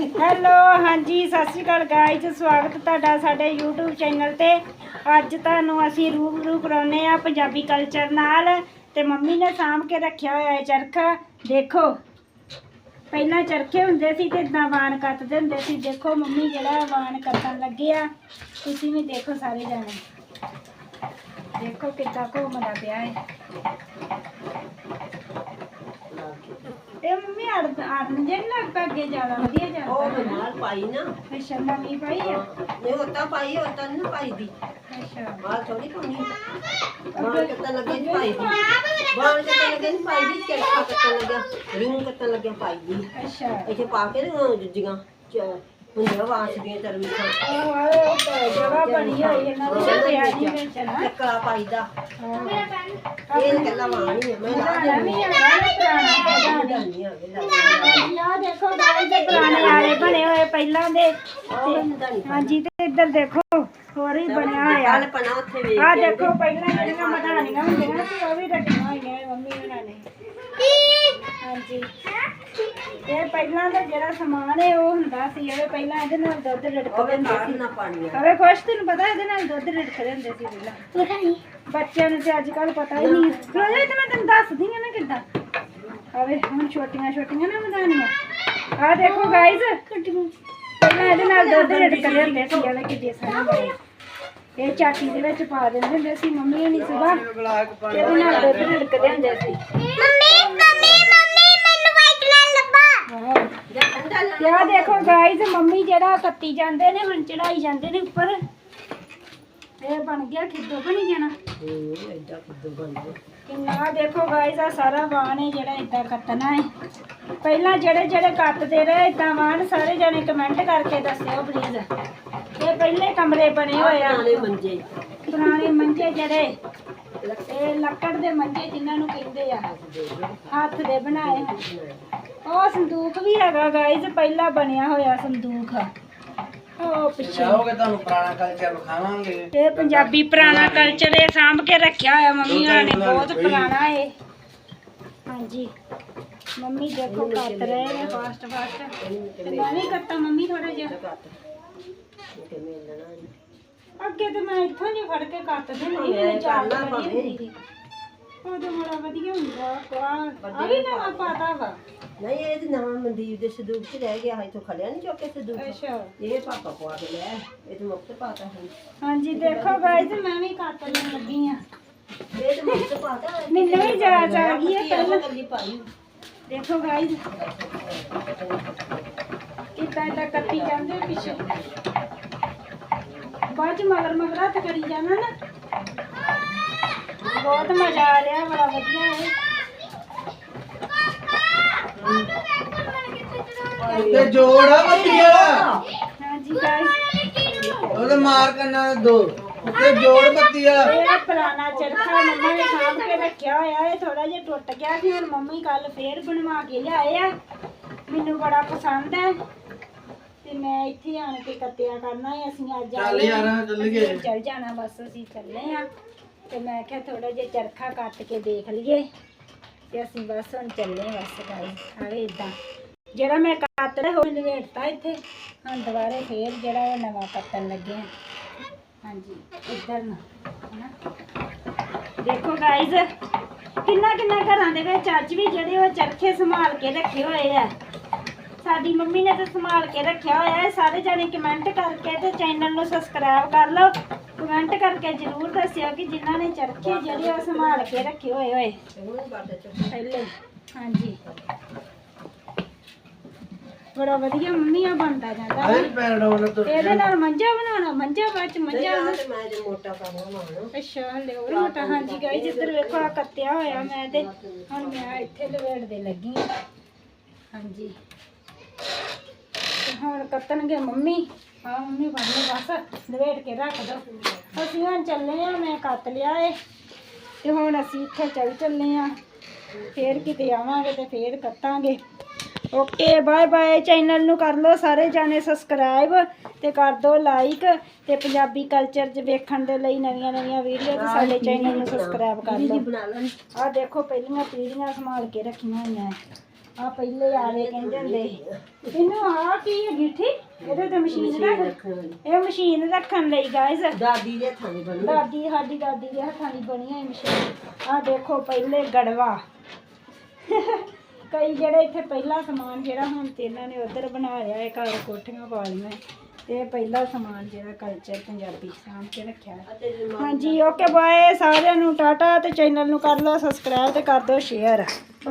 Hello, ਹਾਂਜੀ, ਸਤਿ ਸ਼੍ਰੀ ਅਕਾਲ guys ਸਵਾਗਤ ਤੁਹਾਡਾ ਸਾਡੇ YouTube ਚੈਨਲ ਤੇ। ਅੱਜ ਤੁਹਾਨੂੰ ਅਸੀਂ ਰੂਬਰੂ ਕਰਾਉਨੇ ਆ ਪੰਜਾਬੀ ਕਲਚਰ ਨਾਲ ਤੇ ਮੰਮੀ ਨੇ ਸਾਂਭ ਕੇ ਰੱਖਿਆ ਹੋਇਆ ਹੈ ਚਰਖਾ। ਦੇਖੋ, ਪਹਿਲਾਂ ਚਰਖੇ ਹੁੰਦੇ ਸੀ ਤੇ ਇਦਾਂ ਵਾਣ ਕੱਤਦੇ ਹੁੰਦੇ ਸੀ। ਦੇਖੋ, ਮੰਮੀ ਜਿਹੜਾ ਵਾਣ ਕੱਤਣ ਲੱਗੇ ਆ, ਤੁਸੀਂ ਵੀ ਦੇਖੋ ਸਾਰੇ ਜਾਣੇ। ਦੇਖੋ ਕਿੱਦਾਂ ਘੁੰਮਦਾ ਪਿਆ ਹੈ। ਇਹ ਮੰਮੀ ਅੜ ਅੜਨ ਜੇ ਨੀ ਲੱਗਦਾ ਅੱਗੇ ਜ਼ਿਆਦਾ ਵਧੀਆ ਉਹ ਜਾਂਦਾ ਹੈ ਨਾਲ ਪਾਈ ਨਾ। ਅੱਛਾ ਨਵੀਂ ਪਾਈ ਆ? ਨਹੀਂ ਉਤਾਂ ਪਾਈ ਉਤਾਂ ਨਹੀਂ ਪਾਈ ਦੀ। ਅੱਛਾ। ਬਾਹਰ ਥੋੜੀ ਪਾਉਣੀ ਬਾਹਰ ਕੱਟਣ ਲੱਗੇ ਨਹੀਂ ਪਾਈ ਦੀ। ਬਾਹਰ ਕੱਟਣ ਲੱਗੇ ਨਹੀਂ ਪਾਈ ਦੀ ਚਰਖਾ ਕੱਟਣ ਲੱਗਿਆ ਰਿੰਗ ਕੱਟਣ ਲੱਗਿਆ ਪਾਈ ਦੀ। ਅੱਛਾ। ਇੱਥੇ ਪਾ ਕੇ ਨਾ ਜੁੱਜੀਆਂ ਚ ਹੁੰਦੀਆਂ ਵਾਸ ਦੀਆਂ ਤਰਵੀਆਂ ਉਹ ਆਏ ਉਹ ਤਾਂ ਜਗ੍ਹਾ ਬਣੀ ਹੋਈ ਇਹਨਾਂ ਦੀ ਪਿਆ ਨਹੀਂ ਵਿੱਚ ਨਾ। ਲੱਕੜਾ ਪਾਈ ਦਾ। ਹਾਂ। ਇਹ ਕੱਲਾ ਵਾਣੀ ਹੈ ਮੈਂ ਲਾ ਪੁਰਾਣਾ ਵੀ ਹੈਗਾ ਨਾ ਪੁਰਾਣਾ ਦਿੰਦੀ ਆ ਵੇਲਾ ਆ ਦੇਖੋ ਗਾਇਸ ਦੇ ਪੁਰਾਣੇ ਆਲੇ ਬਣੇ ਹੋਏ ਪਹਿਲਾਂ ਦੇ। ਉਹ ਨਹੀਂ ਹਾਂਜੀ ਤੇ ਇੱਧਰ ਦੇਖੋ ਹੋਰ ਹੀ ਬਣਿਆ ਹੋਇਆ। ਕੱਲ ਪਣਾ ਉੱਥੇ ਵੇਖ ਆ ਕੇ ਦੇਖੋ ਪਹਿਲਾਂ ਜਿਹੜੀਆਂ ਮਧਾਣੀਆਂ ਹੁੰਦੀਆਂ ਸੀ ਉਹ ਵੀ ਰੱਖੀਆਂ ਹੋਈਆਂ ਨੇ ਮੰਮੀ ਉਹਨਾਂ ਨੇ। ਹਾਂਜੀ। ਇਹ ਪਹਿਲਾਂ ਦਾ ਜਿਹੜਾ ਸਮਾਨ ਹੈ ਉਹ ਹੁੰਦਾ ਸੀ ਇਹ ਪਹਿਲਾਂ ਇਹਦੇ ਨਾਲ ਦੁੱਧ ਰਿੜਕਦੇ ਹੁੰਦੇ ਸੀ। ਨਾ ਪਾਣੀ ਆ ਹਵੇ ਖੁਸ਼ ਤੈਨੂੰ ਪਤਾ ਇਹਦੇ ਨਾਲ ਦੁੱਧ ਰਿੜਕਦੇ ਹੁੰਦੇ ਸੀ ਪਹਿਲਾਂ? ਪਤਾ ਨਹੀਂ ਬੱਚਿਆਂ ਨੂੰ ਤੇ ਅੱਜ ਕੱਲ ਪਤਾ ਹੀ ਨਹੀਂ। ਰੋਜ਼ੇ ਤੇ ਮੈਂ ਤੈਨੂੰ ਦੱਸਦੀ ਆ ਨਾ ਕਿੱਦਾਂ। ਹਵੇ ਹੁਣ ਛੋਟੀਆਂ ਛੋਟੀਆਂ ਨਾ ਮਧਾਣੀਆਂ ਆ ਦੇਖੋ ਗਾਇਜ਼ ਪਹਿਲਾਂ ਇਹਦੇ ਨਾਲ ਦੁੱਧ ਰਿੜਕਦੇ ਹੁੰਦੇ ਸੀ ਇਹਦੇ ਕਿੱਡੇ ਸਾਰੇ ਇਹ ਚਾਟੀ ਦੇ ਵਿੱਚ ਪਾ ਦਿੰਦੇ ਹੁੰਦੇ ਸੀ ਮੰਮੀ ਨਹੀਂ ਸੁਬਾ। ਇਹਦੇ ਨਾਲ ਦੁੱਧ ਰਿੜਕਦੇ ਹੁੰਦੇ ਸੀ। ਹਾਂ ਜਾਂ ਠੰਡਾ ਲੈ ਤੇ ਆਹ ਦੇਖੋ ਗਾਇਜ਼ ਮੰਮੀ ਜਿਹੜਾ ਕੱਤੀ ਜਾਂਦੇ ਨੇ ਹੁਣ ਚੜਾਈ ਜਾਂਦੇ ਨੇ ਉੱਪਰ। ਇਹ ਬਣ ਗਿਆ ਖਿੱਦੋ ਬਣੀ ਜਾਣਾ। ਹੂੰ ਐਡਾ ਕਿੱਦੋਂ ਬਣ ਗਿਆ ਕਿੰਨਾ ਦੇਖੋ ਗਾਇਜ਼ ਆ ਸਾਰਾ ਵਾਣ ਹੈ ਜਿਹੜਾ ਇਦਾਂ ਕੱਟਣਾ ਹੈ। ਪਹਿਲਾਂ ਜਿਹੜੇ ਜਿਹੜੇ ਕੱਟਦੇ ਰਹੇ ਇਦਾਂ ਵਾਣ ਸਾਰੇ ਜਣੇ ਕਮੈਂਟ ਕਰਕੇ ਦੱਸਿਓ ਪਲੀਜ਼ ਇਹ ਪਹਿਲੇ ਕਮਰੇ ਬਣੇ ਹੋਏ ਆ। ਮੰਜੇ। ਪੁਰਾਣੇ ਮੰਜੇ ਜਿਹੜੇ। ਇਹ ਲੱਕੜ ਦੇ ਮੰਜੇ ਜਿਨ੍ਹਾਂ ਨੂੰ ਕਹਿੰਦੇ ਆ। ਹੱਥ ਦੇ ਬਣਾਏ। ਉਹ ਸੰਦੂਕ ਵੀ ਹੈਗਾ ਗਾਇਜ਼ ਪਹਿਲਾਂ ਬਣਿਆ ਹੋਇਆ ਸੰਦੂਕ। ਉਹ ਪਿੱਛੇ। ਜਾਓਗੇ ਤੁਹਾਨੂੰ ਪੁਰਾਣਾ ਕਲਚਰ ਵਿਖਾਵਾਂਗੇ। ਇਹ ਪੰਜਾਬੀ ਪੁਰਾਣਾ ਕਲਚਰ ਇਹ ਸਾਂਭ ਕੇ ਰੱਖਿਆ ਹੋਇਆ ਮੰਮੀ ਹੋਣਾ ਨੇ ਬਹੁਤ ਪੁਰਾਣਾ ਹੈ ਹਾਂਜੀ। ਮੰਮੀ ਦੇਖੋ ਕੱਟ ਰਹੇ ਨੇ। Fast fast. ਤੇ ਮੈਂ ਵੀ ਕੱਟਾਂ ਮੰਮੀ ਥੋੜਾ ਜਿਹਾ। ਨਹੀਂ ਅੱਗੇ ਤੇ ਮੈਂ ਇੱਥੋਂ ਜੇ ਫੜ ਕੇ ਕੱਟ ਦਿੰਦੀ ਇਹ ਮੈਨੂੰ ਚਾਲ ਕਰਨਾ ਬੜੀ ਹੁੰਦੀ ਸੀ ਉਹ ਤੇ ਬੜਾ ਵਧੀਆ ਹੁੰਦਾ ਕਵਾ ਆ ਵੀ ਨਵਾਂ ਪਾਤਾ ਵਾ। ਨਹੀਂ ਇਹ ਤੇ ਨਵਾਂ ਮਨਦੀਪ ਦੇ ਸੰਦੂਕ 'ਚ ਰਹਿ ਗਿਆ ਹੈ ਤੋਂ ਖਲਿਆ ਨਹੀਂ ਚੁੱਕ ਕੇ ਸੰਦੂਕ ਅੱਛਾ। ਇਹ ਪਾਪਾ ਪਵਾ ਕੇ ਲੈ ਇਹ ਤੇ ਮੁਕਤ ਪਾਤਾ ਹੈ ਹਾਂਜੀ ਦੇਖੋ ਗਾਇਜ਼ ਮੈਂ ਵੀ ਕੱਟ ਲੈਣ ਲੱਗੀ ਆ। ਇਹ ਤੇ ਮੁਕਤ ਪਾਤਾ ਮੈਨੂੰ ਵੀ ਜਾਚ ਆ ਗਈ ਹੈ ਪਹਿਲਾਂ। ਕੱਲੀ ਪਾਈ ਦੇਖੋ ਗਾਇਜ਼ ਕਿੱਦਾਂ ਏਦਾਂ ਕੱਟੀ ਜਾਂਦੇ ਪਿੱਛੇ। ਬਾਅਦ ਚ ਮਗਰ ਮਗਰ ਹੱਥ ਕਰੀ ਜਾਣਾ ਨਾ। ਬਹੁਤ ਮਜ਼ਾ ਆ ਰਿਹਾ ਬੜਾ ਵਧੀਆ ਹੈ। ਤੇ ਜੋੜ ਆ ਬੱਤੀ ਵਾਲਾ। ਹਾਂਜੀ ਉਹਦੇ ਮਾਰ ਕੰਨਾਂ ਦੇ ਤੇ ਜੋੜ ਬੱਤੀ ਵਾਲਾ ਇਹ ਪੁਰਾਣਾ ਚਰਖਾ ਮੰਮਾ ਨੇ ਸਾਂਭ ਕੇ ਰੱਖਿਆ ਹੋਇਆ ਇਹ ਥੋੜਾ ਜਿਹਾ ਟੁੱਟ ਗਿਆ ਸੀ ਹੁਣ ਮੰਮੀ ਕੱਲ ਫੇਰ ਬਣਵਾ ਕੇ ਲਿਆਏ ਆ। ਮੈਨੂੰ ਬੜਾ ਪਸੰਦ ਹੈ ਤੇ ਮੈਂ ਇੱਥੇ ਆਣ ਕੇ ਕੱਤਿਆ ਕਰਨਾ ਹੈ ਅਸੀਂ ਅੱਜ ਚੱਲ ਯਾਰ, ਹਾਂ। ਚੱਲ ਗਏ। ਚੱਲ ਜਾਣਾ ਬਸ ਅਸੀਂ ਚੱਲੇ ਆ। ਤੇ ਮੈਂ ਕਿਹਾ ਥੋੜਾ ਜਿਹਾ ਚਰਖਾ ਕੱਟ ਕੇ ਦੇਖ ਲਈਏ। ਤੇ ਅਸੀਂ ਬਸ ਹੁਣ ਚੱਲੇ ਬਸ ਗਾਈ ਆਵੇ ਇਦਾਂ ਜਿਹੜਾ ਮੈਂ ਕੱਟ ਹੋ ਲਵੇਟਤਾ ਇੱਥੇ। ਹੁਣ ਦੁਬਾਰੇ ਫੇਰ ਜਿਹੜਾ ਉਹ ਨਵਾਂ ਕੱਟਣ ਲੱਗੇ ਆ। ਹਾਂਜੀ, ਇੱਧਰ ਨੂੰ ਦੇਖੋ ਗਾਇਜ਼ ਕਿੰਨਾ ਕਿੰਨਾ ਘਰਾਂ ਦੇ ਵਿੱਚ ਅੱਜ ਵੀ ਜਿਹੜੇ ਉਹ ਚਰਖੇ ਸੰਭਾਲ ਕੇ ਰੱਖੇ ਹੋਏ ਆ। ਸਾਡੀ ਮੰਮੀ ਨੇ ਤਾਂ ਸੰਭਾਲ ਕੇ ਰੱਖਿਆ ਹੋਇਆ ਹੈ। ਸਾਰੇ ਜਣੇ ਕਮੈਂਟ ਕਰਕੇ ਤੇ ਚੈਨਲ ਨੂੰ ਸਬਸਕ੍ਰਾਈਬ ਕਰ ਲਓ। ਕਮੈਂਟ ਕਰਕੇ ਜਰੂਰ ਦੱਸਿਓ ਕਿ ਜਿਨ੍ਹਾਂ ਨੇ ਚਰਖੇ ਜਿਹੜੇ ਉਹ ਸੰਭਾਲ ਕੇ ਰੱਖੇ ਹੋਏ ਹੋਏ। ਪਹਿਲੇ। ਹਾਂਜੀ। ਬੜਾ ਵਧੀਆ ਮੰਮੀ ਆ ਬਣਦਾ ਜਾਂਦਾ। ਅਰੇ ਪੈਰ ਡਾਉਣ ਤੋਂ ਇਹਦੇ ਨਾਲ ਮੰਜਾ ਬਣਾਉਣਾ ਮੰਜਾ ਬਾਅਦ ਚ ਮੰਜਾ ਮੈਂ ਜੇ ਮੋਟਾ ਕਰਨਾ ਮਾਣ ਅੱਛਾ ਹਲੇ ਹੋਰ ਮੋਟਾ। ਹਾਂਜੀ ਗਾਈ ਜਿੱਧਰ ਵੇਖੋ ਆ ਕੱਤਿਆ ਹੋਇਆ ਮੈਂ ਤੇ। ਹੁਣ ਮੈਂ ਇੱਥੇ ਲਵੇੜ ਦੇ ਲੱਗੀ। ਹਾਂਜੀ। ਹੁਣ ਕੱਤਣਗੇ ਮੰਮੀ। ਆ ਮੰਮੀ ਬਣ ਲਓ ਬਸ। ਲਵੇੜ ਕੇ ਰੱਖ ਦੋ। ਅਸੀਂ ਹੁਣ ਚੱਲੇ ਆ ਮੈਂ ਕੱਤ ਲਿਆ ਏ। ਤੇ ਹੁਣ ਅਸੀਂ ਇੱਥੇ ਚੱਲ ਚੱਲੇ ਆ ਫੇਰ ਕਿਤੇ ਆਵਾਂਗੇ ਤੇ ਫੇਰ ਕੱਤਾਂਗੇ ਓਕੇ ਬਾਏ ਬਾਏ। ਚੈਨਲ ਨੂੰ ਕਰ ਲਓ ਸਾਰੇ ਜਾਣੇ ਸਬਸਕ੍ਰਾਈਬ ਤੇ ਕਰ ਦਿਓ ਲਾਈਕ ਤੇ ਪੰਜਾਬੀ ਕਲਚਰ 'ਚ ਵੇਖਣ ਦੇ ਲਈ ਨਵੀਆਂ ਨਵੀਆਂ ਵੀਡੀਓ ਤੇ ਸਾਡੇ ਚੈਨਲ ਨੂੰ ਸਬਸਕ੍ਰਾਈਬ ਕਰ ਲਓ। ਆਹ ਦੇਖੋ ਪਹਿਲੀਆਂ ਪੀੜੀਆਂ ਸੰਭਾਲ ਕੇ ਰੱਖੀਆਂ ਹੋਈਆਂ। ਆ ਪਹਿਲੇ ਆਲੇ ਕਹਿੰਦੇ ਹੁੰਦੇ। ਸੀ। ਇਹਨੂੰ ਆ ਕੀ ਹੈ ਗਿੱਠੀ? ਇਹਦੇ ਤੇ ਮਸ਼ੀਨ ਰੱਖ ਇਹ ਮਸ਼ੀਨ ਰੱਖਣ ਲਈ ਗਾਇਸ ਦਾਦੀ ਦੇ ਹੱਥਾਂ ਦੀ ਬਣੀ। ਦਾਦੀ ਸਾਡੀ ਦਾਦੀ ਦੇ ਹੱਥਾਂ ਦੀ ਬਣੀ ਹੋਈ ਮਸ਼ੀਨ। ਆ ਦੇਖੋ ਪਹਿਲੇ ਗੜਵਾ। ਕਈ ਜਿਹੜੇ ਇੱਥੇ ਪਹਿਲਾ ਸਮਾਨ ਜਿਹੜਾ ਹੁਣ ਤੇ ਇਹਨਾਂ ਨੇ ਉਧਰ ਬਣਾ ਲਿਆ ਹੈ ਘਰ ਕੋਠੀਆਂ ਪਾ ਲਈਆਂ। ਤੇ ਇਹ ਪਹਿਲਾ ਸਮਾਨ ਜਿਹੜਾ ਕਲਚਰ ਪੰਜਾਬੀ ਸਾਂਭ ਕੇ ਰੱਖਿਆ। ਹੈ। ਹਾਂਜੀ ਓਕੇ ਬਾਏ ਸਾਰਿਆਂ ਨੂੰ ਟਾਟਾ ਤੇ ਚੈਨਲ ਨੂੰ ਕਰ ਲਓ ਸਬਸਕ੍ਰਾਈਬ ਤੇ ਕਰ ਦਿਓ ਸ਼ੇਅਰ